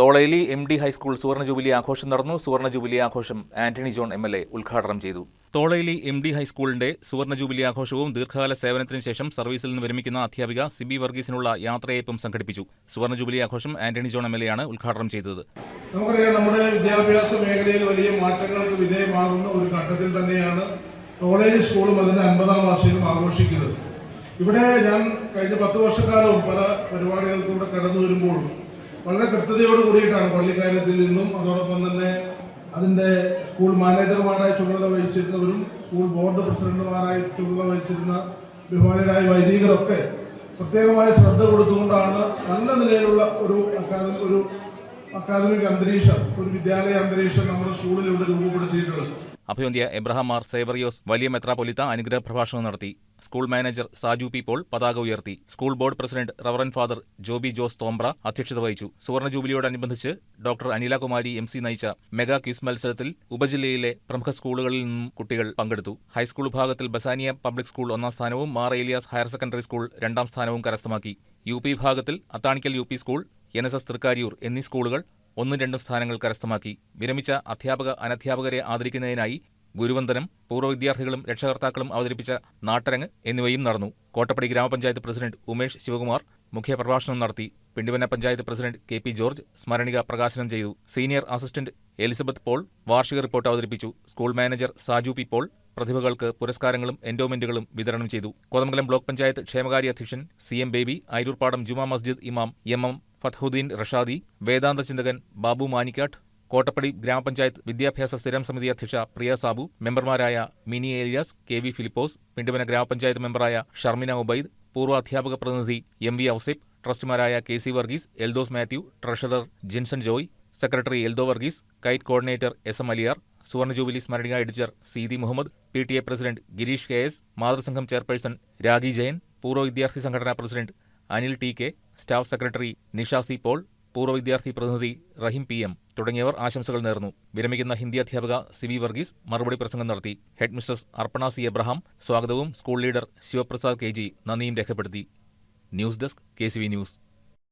Tholeli M D high school സുവർണ jubilee ആഘോഷം നടന്നു. സുവർണ ജൂബിലി ആഘോഷം Antony John M L A ഉദ്ഘാടനം ചെയ്തു. തോളയിലി എം ഡി ഹൈസ്കൂളിന്റെ സുവർണ ജൂബിലി ആഘോഷവും ദീർഘകാല സേവനത്തിന് ശേഷം സർവീസിൽ നിന്ന് വിരമിക്കുന്ന അധ്യാപിക സിബി വർഗീസിനുള്ള യാത്രയയപ്പും സംഘടിപ്പിച്ചു. സുവർണ ജൂബിലി ആഘോഷം Antony John M L A ആണ് ഉദ്ഘാടനം ചെയ്തത്. നമുക്കറിയാം നമ്മുടെ വിദ്യാഭ്യാസ മേഖലയിൽ വലിയ മാറ്റങ്ങൾക്ക് വിധേയമാകുന്ന ഒരു ഘട്ടത്തിൽ തന്നെയാണ് കോളേജ് സ്കൂളും അതിന്റെ അൻപതാം വാർഷികം ആഘോഷിക്കുന്നത്. ഇവിടെ ഞാൻ കഴിഞ്ഞ പത്ത് വർഷക്കാലവും പല പരിപാടികൾക്കൂടെ കടന്നു വരുമ്പോഴും വളരെ കൃത്യതയോട് കൂടിയിട്ടാണ് പള്ളിക്കാര്യത്തിൽ നിന്നും അതോടൊപ്പം തന്നെ അതിന്റെ സ്കൂൾ മാനേജർമാരായി ചുമതല വഹിച്ചിരുന്നവരും സ്കൂൾ ബോർഡ് പ്രസിഡന്റുമാരായി ചുമതല വഹിച്ചിരുന്ന ബഹുമാനരായ വൈദികരൊക്കെ പ്രത്യേകമായ ശ്രദ്ധ കൊടുത്തുകൊണ്ടാണ് നല്ല നിലയിലുള്ള ഒരു അക്കാദമി ഒരു അക്കാദമിക് അന്തരീക്ഷം ഒരു വിദ്യാലയ അന്തരീക്ഷം നമ്മുടെ സ്കൂളിലൂടെ രൂപപ്പെടുത്തിയിട്ടുള്ളത്. അഭിവന്ധ്യ എബ്രഹാം മാർ സേവറിയോസ് വലിയ മെത്രാപൊലിത്ത അനുഗ്രഹ പ്രഭാഷണം നടത്തി. School manager Saju P Paul പതാക ഉയർത്തി. School board president reverend father Joby Jose Thombra അധ്യക്ഷത വഹിച്ചു. സുവർണ ജൂബിലിയോടനുബന്ധിച്ച് ഡോക്ടർ അനിലകുമാരി എം സി നയിച്ച മെഗാ ക്യൂസ് മത്സരത്തിൽ ഉപജില്ലയിലെ പ്രമുഖ സ്കൂളുകളിൽ നിന്നും കുട്ടികൾ പങ്കെടുത്തു. ഹൈസ്കൂൾ വിഭാഗത്തിൽ ബസാനിയ പബ്ലിക് സ്കൂൾ ഒന്നാം സ്ഥാനവും Mar Elias higher secondary school രണ്ടാം സ്ഥാനവും കരസ്ഥമാക്കി. യു പി വിഭാഗത്തിൽ Athanikkal U P school N S S Thrikkariyoor എന്നീ സ്കൂളുകൾ ഒന്നും രണ്ടും സ്ഥാനങ്ങൾ കരസ്ഥമാക്കി. വിരമിച്ച അധ്യാപക അനധ്യാപകരെ ആദരിക്കുന്നതിനായി ഗുരുവന്ദനം പൂർവ വിദ്യാർത്ഥികളും രക്ഷകർത്താക്കളും അവതരിപ്പിച്ച നാട്ടരങ്ങ് എന്നിവയും നടന്നു. കോട്ടപ്പടി ഗ്രാമപഞ്ചായത്ത് പ്രസിഡന്റ് ഉമേഷ് ശിവകുമാർ മുഖ്യപ്രഭാഷണം നടത്തി. Pindimana panchayat president K P George സ്മരണിക പ്രകാശനം ചെയ്തു. സീനിയർ അസിസ്റ്റന്റ് എലിസബത്ത് പോൾ വാർഷിക റിപ്പോർട്ട് അവതരിപ്പിച്ചു. School manager Saju P Paul പ്രതിഭകൾക്ക് പുരസ്കാരങ്ങളും എൻഡോമെന്റുകളും വിതരണം ചെയ്തു. കോതമംഗലം ബ്ലോക്ക് പഞ്ചായത്ത് ക്ഷേമകാര്യ അധ്യക്ഷൻ സി എം ബേബി അയിരൂർപ്പാടം ജുമാ മസ്ജിദ് ഇമാം എം എം ഫത്ഹുദ്ദീൻ റഷാദി വേദാന്ത ചിന്തകൻ ബാബു മാനിക്കാട്ട് കോട്ടപ്പടി ഗ്രാമപഞ്ചായത്ത് വിദ്യാഭ്യാസ സ്ഥിരം സമിതി അധ്യക്ഷ പ്രിയ സാബു മെമ്പർമാരായ മിനി ഏലിയാസ് കെ വി ഫിലിപ്പോസ് പിണ്ടുമന ഗ്രാമപഞ്ചായത്ത് മെമ്പറായ ഷർമിന ഉബൈദ് പൂർവ അധ്യാപക പ്രതിനിധി M V Ausif ട്രസ്റ്റുമാരായ K C Varghese Eldhose Mathew treasurer Jinson Joy secretary Eldho Varghese KITE coordinator S M Aliyar സുവർണ jubilee സ്മരണിക editor Seethi Muhammad P T A president Gireesh K S മാതൃസംഘം chairperson Ragi Jayan പൂർവ വിദ്യാർത്ഥി സംഘടനാ president Anil T K staff secretary Nishasi Paul പൂർവ വിദ്യാർത്ഥി പ്രതിനിധി Rahim P M. തുടങ്ങിയവർ ആശംസകൾ നേർന്നു. വിരമിക്കുന്ന ഹിന്ദി അധ്യാപക സിബി വർഗീസ് മറുപടി പ്രസംഗം നടത്തി. Head mistress Arppana C Abraham സ്വാഗതവും school leader Sivaprasad K G നന്ദിയും രേഖപ്പെടുത്തി. News desk K news.